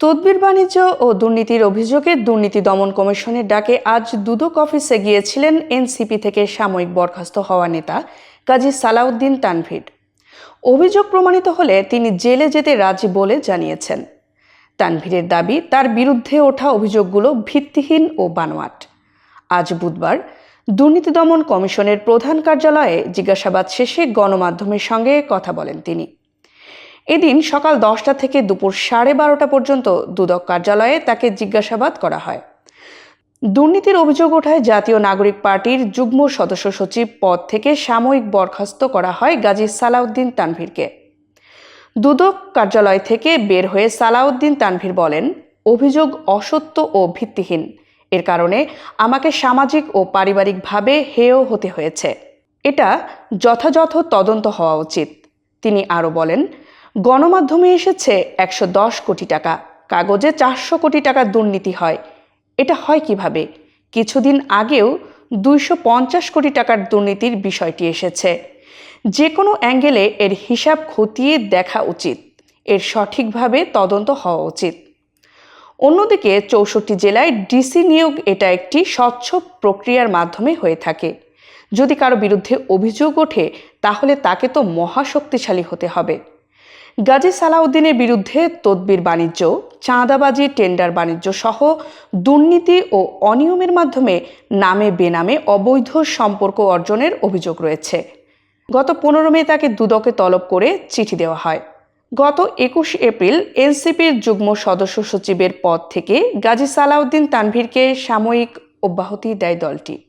তদবির বাণিজ্য ও দুর্নীতির অভিযোগে দুর্নীতি দমন কমিশনের ডাকে আজ দুদক অফিসে গিয়েছিলেন এনসিপি থেকে সাময়িক বরখাস্ত হওয়া নেতা কাজী সালাউদ্দিন তানভীর। অভিযোগ প্রমাণিত হলে তিনি জেলে যেতে রাজি বলে জানিয়েছেন। তানভীরের দাবি, তার বিরুদ্ধে ওঠা অভিযোগগুলো ভিত্তিহীন ও বানোয়াট। আজ বুধবার দুর্নীতি দমন কমিশনের প্রধান কার্যালয়ে জিজ্ঞাসাবাদ শেষে গণমাধ্যমের সঙ্গে কথা বলেন তিনি। এদিন সকাল দশটা থেকে দুপুর সাড়ে বারোটা পর্যন্ত দুদক কার্যালয়ে তাকে জিজ্ঞাসাবাদ করা হয়। দুর্নীতির অভিযোগ ওঠায় জাতীয় নাগরিক পার্টির যুগ্ম সদস্য সচিব পদ থেকে সাময়িক বরখাস্ত করা হয় গাজী সালাউদ্দিন তানভীরকে। দুদক কার্যালয় থেকে বের হয়ে সালাউদ্দিন তানভীর বলেন, অভিযোগ অসত্য ও ভিত্তিহীন। এর কারণে আমাকে সামাজিক ও পারিবারিকভাবে হেয় হতে হয়েছে। এটা যথাযথ তদন্ত হওয়া উচিত। তিনি আরও বলেন গণমাধ্যমে এসেছে একশো দশ কোটি টাকা। কাগজে চারশো কোটি টাকার দুর্নীতি হয়। এটা হয় কীভাবে? কিছুদিন আগেও দুইশো পঞ্চাশ কোটি টাকার দুর্নীতির বিষয়টি এসেছে। যে কোনো অ্যাঙ্গেলে এর হিসাব খতিয়ে দেখা উচিত। এর সঠিকভাবে তদন্ত হওয়া উচিত। অন্যদিকে চৌষট্টি জেলায় ডিসি নিয়োগ এটা একটি স্বচ্ছ প্রক্রিয়ার মাধ্যমে হয়ে থাকে। যদি কারও বিরুদ্ধে অভিযোগ ওঠে, তাহলে তাকে তো মহাশক্তিশালী হতে হবে। গাজী সালাউদ্দিনের বিরুদ্ধে তদবির বাণিজ্য, চাঁদাবাজি, টেন্ডার বাণিজ্য সহ দুর্নীতি ও অনিয়মের মাধ্যমে নামে বেনামে অবৈধ সম্পর্ক অর্জনের অভিযোগ রয়েছে। গত পনেরো মে তাকে দুদকে তলব করে চিঠি দেওয়া হয়। গত একুশ এপ্রিল এনসিপির যুগ্ম সদস্য সচিবের পদ থেকে গাজী সালাউদ্দিন তানভীরকে সাময়িক অব্যাহতি দেয় দলটি।